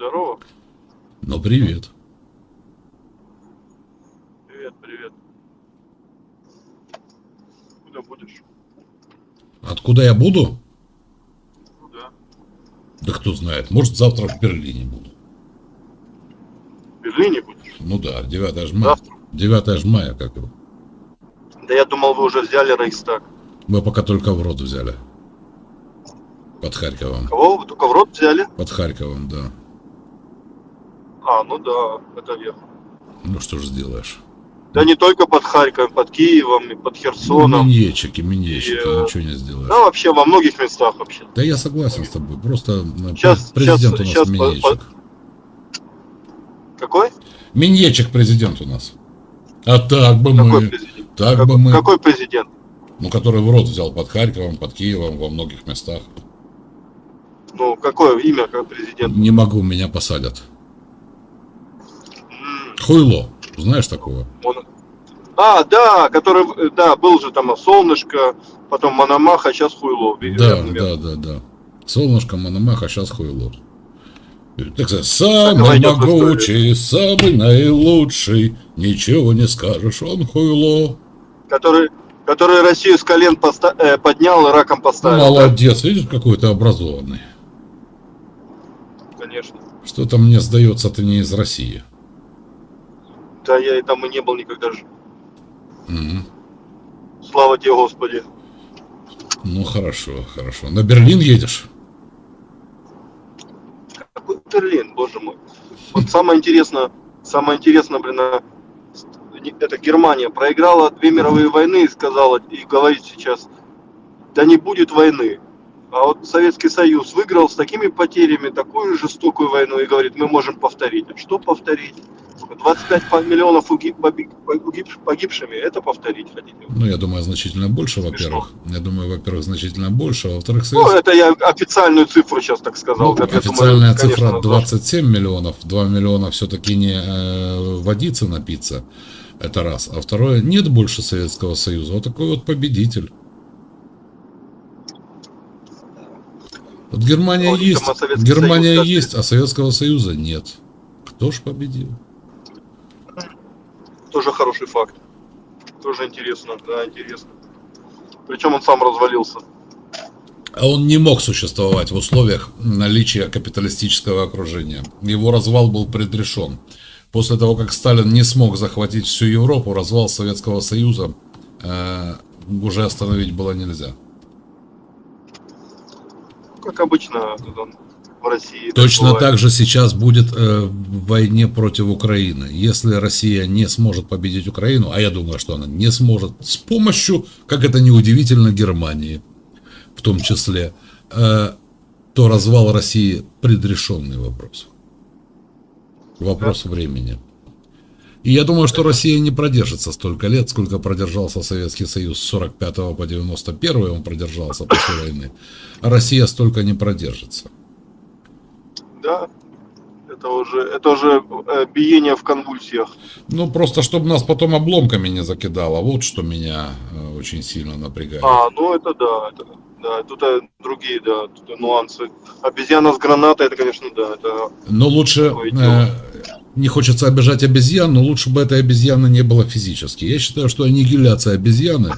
Здорово. Ну, привет. Привет, привет. Куда будешь? Откуда я буду? Ну да. Да кто знает. Может, завтра в Берлине буду. В Берлине будешь? Ну да, 9 ж мая. Завтра? 9 ж мая, как его. Да я думал, вы уже взяли Рейхстаг. Мы пока только в рот взяли. Под Харьковом. Кого вы только в рот взяли? Под Харьковом, да. А, ну да, это верно. Ну что ж сделаешь. Да не только под Харьковом, под Киевом и под Ну, Херсоном. миньечики, миньечики, И, э, ничего не сделаешь. Да, вообще во многих местах вообще. Да я согласен с тобой. Просто э, Щас- президент щас- у нас щас по- миньечек. Какой? Миньечек президент у нас. А так бы Какой мы, президент? так Как- бы мы, Какой президент? ну который в рот взял под Харьковом, под Киевом, во многих местах. Ну, какое имя как президент? Не могу, меня посадят. Хуйло, знаешь такого? он- А, да, который, да, был же там Солнышко, потом Мономах, а сейчас Хуйло. Да, да, да, да. Солнышко, Мономах, а сейчас хуйло. Так сказать, самый историю. могучий, самый наилучший, ничего не скажешь, он хуйло. Который, который Россию с колен поста- э, поднял и раком поставил. да? Молодец, видишь, какой ты образованный. Конечно. Что-то мне сдается, ты не из России. Да я и там и не был никогда же. Мгм. Слава тебе, Господи. Ну хорошо, хорошо. На Берлин едешь? Какой Берлин, боже мой. Вот самое интересное, самое интересное, блин, а, это Германия проиграла две мировые войны и сказала, и говорит сейчас, да не будет войны. А вот Советский Союз выиграл с такими потерями такую жестокую войну и говорит, мы можем повторить. А что повторить? 25 по- миллионов уги- поби- погиб- погибшими, это повторить хотите? Ну, я думаю, значительно больше, во-первых. Я думаю, во-первых, значительно больше. а Во-вторых, Ну, Совет- это я официальную цифру сейчас так сказал. ну, официальная думаю, конечно, цифра она 27 миллионов. 2 миллиона все-таки не э, водиться напиться. Это раз. А второе, нет больше Советского Союза. Вот такой вот победитель. Вот Германия Ой, есть, Германия Союз, есть, а Советского Союза нет. Кто ж победил? Тоже хороший факт. Тоже интересно, да, интересно. Причем он сам развалился. А он не мог существовать в условиях наличия капиталистического окружения. Его развал был предрешен. После того, как Сталин не смог захватить всю Европу, развал Советского Союза э, уже остановить было нельзя. Как обычно в России. Точно так же сейчас будет э, в войне против Украины. Если Россия не сможет победить Украину, а я думаю, что она не сможет, с помощью, как это ни удивительно, Германии в том числе, э, то развал России предрешенный вопрос. Вопрос времени. И я думаю, что Россия не продержится столько лет, сколько продержался Советский Союз с 45 по 91 он продержался после войны. А Россия столько не продержится. Да. Это уже, это уже э, биение в конвульсиях. Ну, просто чтобы нас потом обломками не закидало. Вот что меня э, очень сильно напрягает. А, ну это да, это, да, тут э, другие, да, тут нюансы. Обезьяна с гранатой, это, конечно, да, это Но лучше, Такое э, не хочется обижать обезьян, но лучше бы этой обезьяны не было физически. Я считаю, что аннигиляция обезьяны,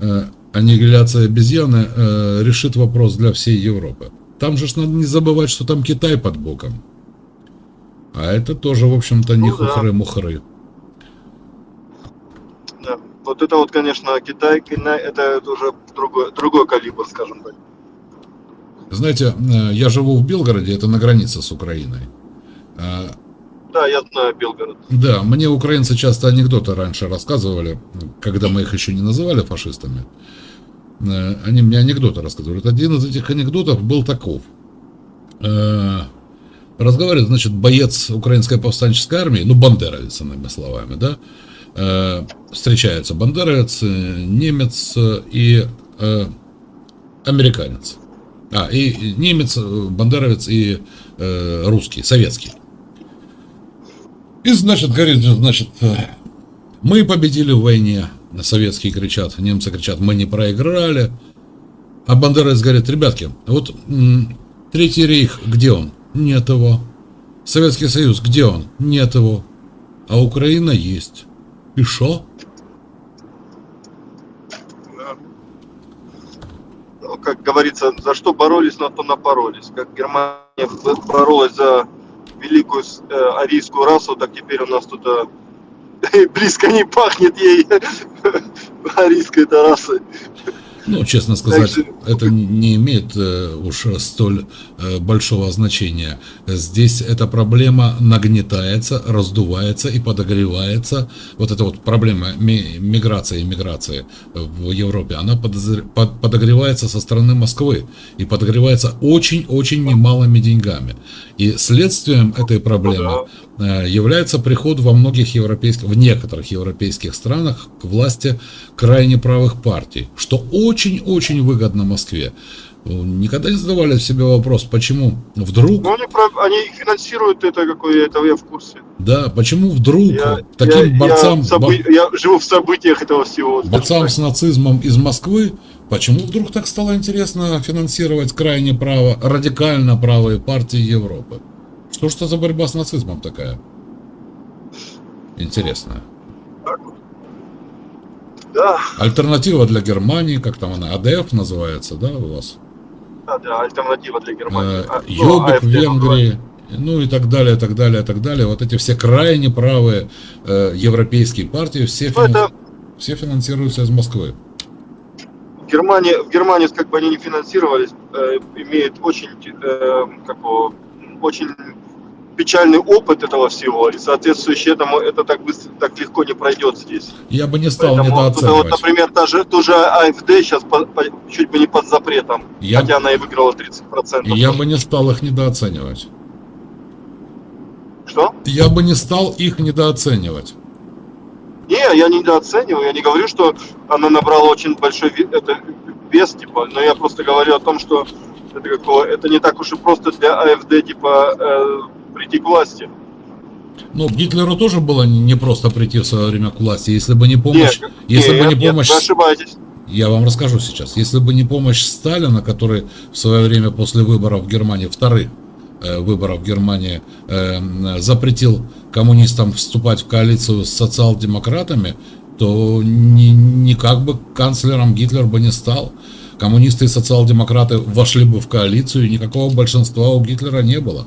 аннигиляция обезьяны решит вопрос для всей Европы. Там же ж надо не забывать, что там Китай под боком. А это тоже, в общем-то, не Ну да. хухры-мухры. Да. Вот это вот, конечно, Китай, Китай, это уже другой, другой калибр, скажем так. Знаете, э, я живу в Белгороде, это на границе с Украиной. Э, Да, я знаю Белгород. Да, мне украинцы часто анекдоты раньше рассказывали, когда мы их еще не называли фашистами. Э, Они мне анекдоты рассказывали. Вот Один из этих анекдотов был таков. Э, Разговаривает, значит, боец украинской повстанческой армии, ну, бандеровец, иными словами, да, Э, встречаются бандеровец, немец и американец. А, и немец, бандеровец и русский, советский. И, значит, говорит, значит, мы победили в войне. Советские кричат, немцы кричат, мы не проиграли. А Бандеровец говорит, ребятки, вот Третий рейх, где он? Нет его. Советский Союз, где он? Нет его. А Украина есть. И шо? Ну, как говорится, за что боролись, на то напоролись. Как Германия боролась за великую э, арийскую расу, так теперь у нас тут близко не пахнет ей арийской-то расой. Ну, честно сказать, это не имеет э, уж столь э, большого значения. Здесь эта проблема нагнетается, раздувается и подогревается. Вот эта вот проблема ми- миграции и иммиграции в Европе, она под- подогревается со стороны Москвы и подогревается очень-очень немалыми деньгами. И следствием этой проблемы является приход во многих европейских, в некоторых европейских странах к власти крайне правых партий, что очень-очень выгодно Москве. Ну, Никогда не задавали себе вопрос, почему вдруг, Ну, они, они финансируют это, какое это я в курсе. да, почему вдруг Я, таким я- борцам, я, собы- я живу в событиях этого всего. бо- борцам с нацизмом из Москвы, почему вдруг так стало интересно финансировать крайне право, радикально правые партии Европы? Что ж это за борьба с нацизмом такая? Интересная. Да, Альтернатива для Германии, как там она, АДФ называется, да, у вас? да, да, альтернатива для Германии. Э, А, ну, Ёбик в Венгрии, ну и так далее, так далее, так далее. Вот эти все крайне правые э, европейские партии, все, Ну, финан- это все финансируются из Москвы. в Германии, в Германии, как бы они не финансировались, э, имеет очень, э, как очень печальный опыт этого всего, и соответствующе этому это так быстро, так легко не пройдет здесь. Я бы не стал Поэтому тут вот, недооценивать. например, та же, ту же АФД сейчас по- по- чуть бы не под запретом, Я, хотя она и выиграла 30%. я бы не стал их недооценивать. Что? Я бы не стал их недооценивать. Не, я не недооцениваю, я не говорю, что она набрала очень большой ви- это, вес, типа, но я просто говорю о том, что это, какого, это не так уж и просто для АФД, типа, э, прийти к власти. Ну, Гитлеру тоже было не не просто прийти в свое время к власти, если бы не помощь, Нет, если бы нет, не нет, помощь вы ошибаетесь. Я вам расскажу сейчас. Если бы не помощь Сталина, который в свое время после выборов в Германии, вторых э, выборов в Германии, э, запретил коммунистам вступать в коалицию с социал-демократами, то ни, никак бы канцлером Гитлер бы не стал. Коммунисты и социал-демократы вошли бы в коалицию, и никакого большинства у Гитлера не было.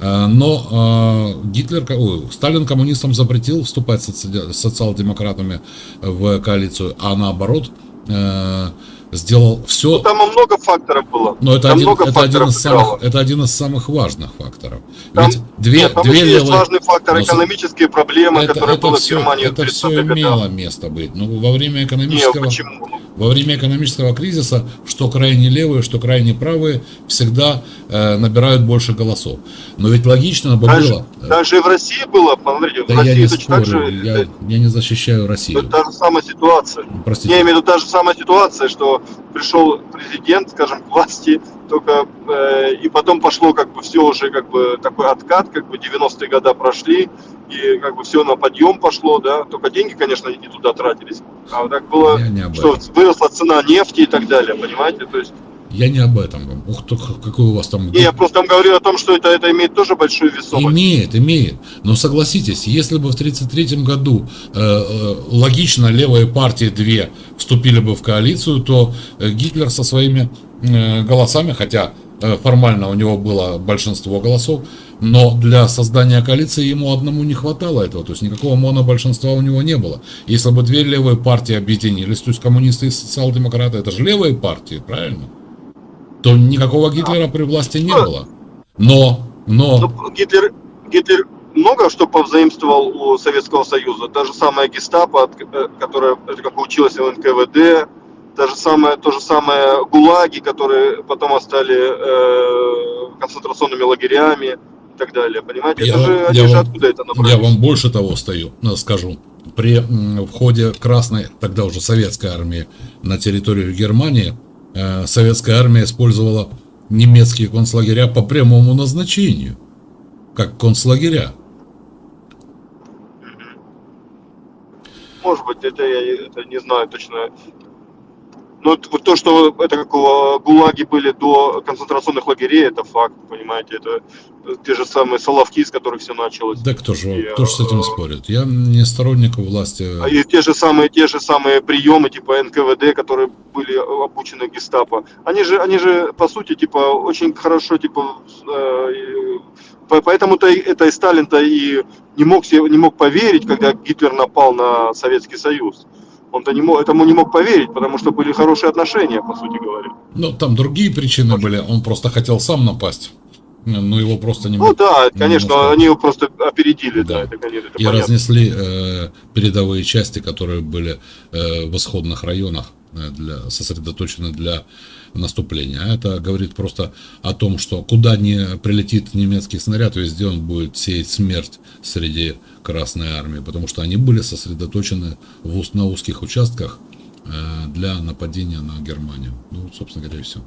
Э, Но э, Гитлер, Сталин коммунистам запретил вступать с соци- с социал-демократами в коалицию, а наоборот э, сделал все. Там много факторов было. Но это там один, много это, один из играло. самых, это один из самых важных факторов. Там- Ведь две, Нет, там две есть левые, важный фактор, Но экономические проблемы, это, которые это были в все, Германии в это все 30-х годах. имело место быть. Но во время экономического, почему? Во время экономического кризиса, что крайне левые, что крайне правые, всегда э, набирают больше голосов. Но ведь логично бы Даже, было. э, даже в России было, посмотрите, да в я России не точно так спорю, же, я, это, я не защищаю Россию. это та же самая ситуация. Простите. Я имею в виду та же самая ситуация, что пришел президент, скажем, к власти, только э, и потом пошло как бы все уже как бы такой откат, как бы 90-е года прошли, и как бы все на подъем пошло, да, только деньги, конечно, не туда тратились. А вот так было, Я не об что этом. выросла цена нефти и так далее, понимаете? То есть, Я не об этом. Ух х- какой у вас там... не, я просто вам говорю о том, что это, это имеет тоже большую весомость. Имеет, имеет. Но согласитесь, если бы в 1933 году э, э, логично левые партии две вступили бы в коалицию, то э, Гитлер со своими голосами, хотя э, формально у него было большинство голосов, но для создания коалиции ему одному не хватало этого, то есть никакого монобольшинства у него не было. Если бы две левые партии объединились, то есть коммунисты и социал-демократы, это же левые партии, правильно? То никакого Гитлера при власти не было. Но, но... Ну, Гитлер, Гитлер много что повзаимствовал у Советского Союза. Та же самая гестапо, э, которая как училась в НКВД, та же самая, то же самое ГУЛАГи, которые потом стали э, концентрационными лагерями и так далее. Понимаете? Я это же, я же вам- откуда это набрались? Я вам больше того стою, э, скажу. При входе Красной, тогда уже советской армии, на территорию Германии, э, советская армия использовала немецкие концлагеря по прямому назначению, как концлагеря. Может быть, это я это не знаю точно. Ну, вот вот то, что это какого гулаги были до концентрационных лагерей, это факт, понимаете, это э, те же самые Соловки, с которых все началось. Да кто же, И, кто же с этим э, спорит? Я не сторонник власти. А И те же самые, те же самые приемы, типа НКВД, которые были обучены гестапо, они же, они же, по сути, типа, очень хорошо, типа, э, поэтому-то и- это и Сталин-то и не мог себе, не мог поверить, когда Гитлер напал на Советский Союз. Он-то не мог, этому не мог поверить, потому что были хорошие отношения, по сути говоря. Ну, там другие причины были. Он просто хотел сам напасть. Но его просто не Ну да, конечно, немножко. они его просто опередили, Да. да, это, конечно, это И понятно. разнесли э, передовые части, которые были э, в исходных районах, э, для, сосредоточены для наступления. А это говорит просто о том, что куда ни прилетит немецкий снаряд, везде он будет сеять смерть среди Красной Армии, потому что они были сосредоточены в, на узких участках э, для нападения на Германию. Ну, собственно говоря, и все.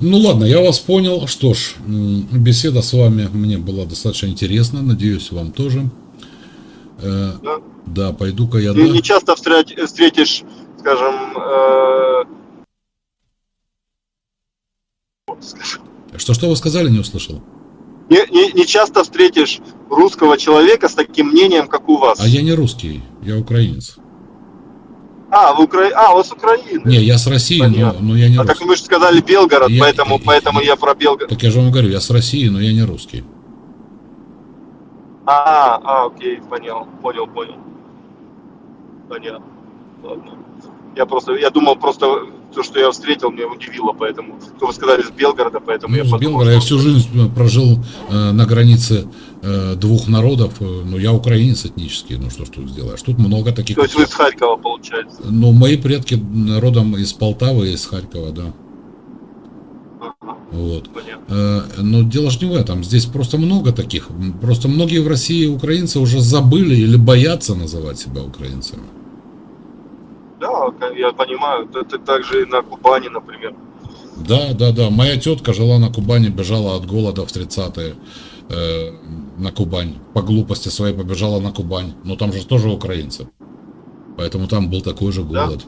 Ну ладно, я вас понял. Что ж, беседа с вами мне была достаточно интересна. Надеюсь, вам тоже. Э, Да. да, пойду-ка я. Не, да. не часто встретишь, скажем, э, Что, что вы сказали, не услышал? не, не, не часто встретишь русского человека с таким мнением, как у вас. А я не русский, я украинец. А, в Укра... а, у вас Украина. Не, я с России, но, Понятно. но я не а так русский. вы же сказали Белгород, Я- поэтому, я- поэтому я- я про Белгород. Так я же вам говорю, я с России, но я не русский. А, а, окей, понял, понял, понял. Понятно. Ладно. Я просто, я думал просто то, что я встретил, меня удивило, поэтому. То вы сказали с Белгорода, поэтому Ну, я подумал, Белгорода я что- всю жизнь прожил э, на границе э, двух народов. э, Ну, я украинец этнический, ну что ж тут сделаешь. Тут много таких. То есть вы с Харькова, получается. Ну, мои предки родом из Полтавы из Харькова, да. Вот. понятно. Э, Но дело же не в этом. Здесь просто много таких. Просто многие в России украинцы уже забыли или боятся называть себя украинцами. Да, я понимаю. Это также и на Кубани, например. Да, да, да. Моя тетка жила на Кубани, бежала от голода в 30-е э, на Кубань. По глупости своей побежала на Кубань. Но там же тоже украинцы. Поэтому там был такой же Да. голод.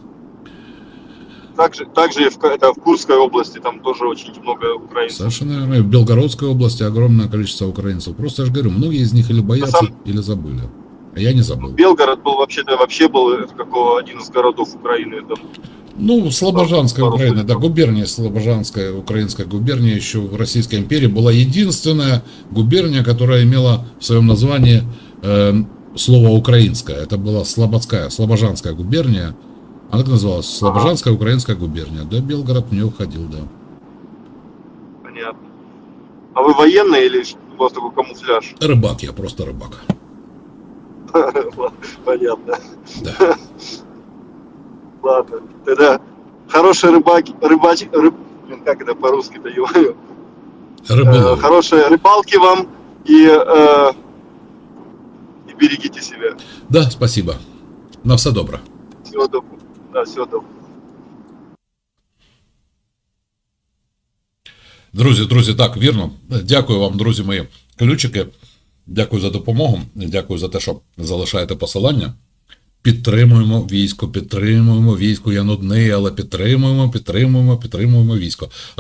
Также, также и в, это в Курской области, там тоже очень много украинцев. Совершенно верно. И В Белгородской области огромное количество украинцев. Просто я же говорю, многие из них или боятся, сам- или забыли. А я не забыл. Белгород был вообще-то вообще был какого один из городов Украины. Там, Ну, Слобожанская Пару Украина, да, губерния Слобожанская, украинская губерния еще в Российской империи была единственная губерния, которая имела в своем названии э, слово украинская. Это была Слободская, Слобожанская губерния. Она так называлась, Слобожанская украинская губерния. Да, Белгород в нее входил, да. понятно. А вы военные или у вас такой камуфляж? Рыбак я, просто рыбак. Понятно. Да. Ладно. Тогда хороший рыбак, рыбач, рыб, блин, как это по-русски-то, ё-моё. Э, Рыболов. Хорошей рыбалки вам и, э, и берегите себя. Да, спасибо. На все добре. Всего доброго. Да, всего доброго. Друзі, друзі, так, вірно. Дякую вам, друзі мої, ключики. Дякую за допомогу. Дякую за те, що залишаєте посилання. Підтримуємо військо, підтримуємо військо. Я нудний, але підтримуємо, підтримуємо, підтримуємо військо.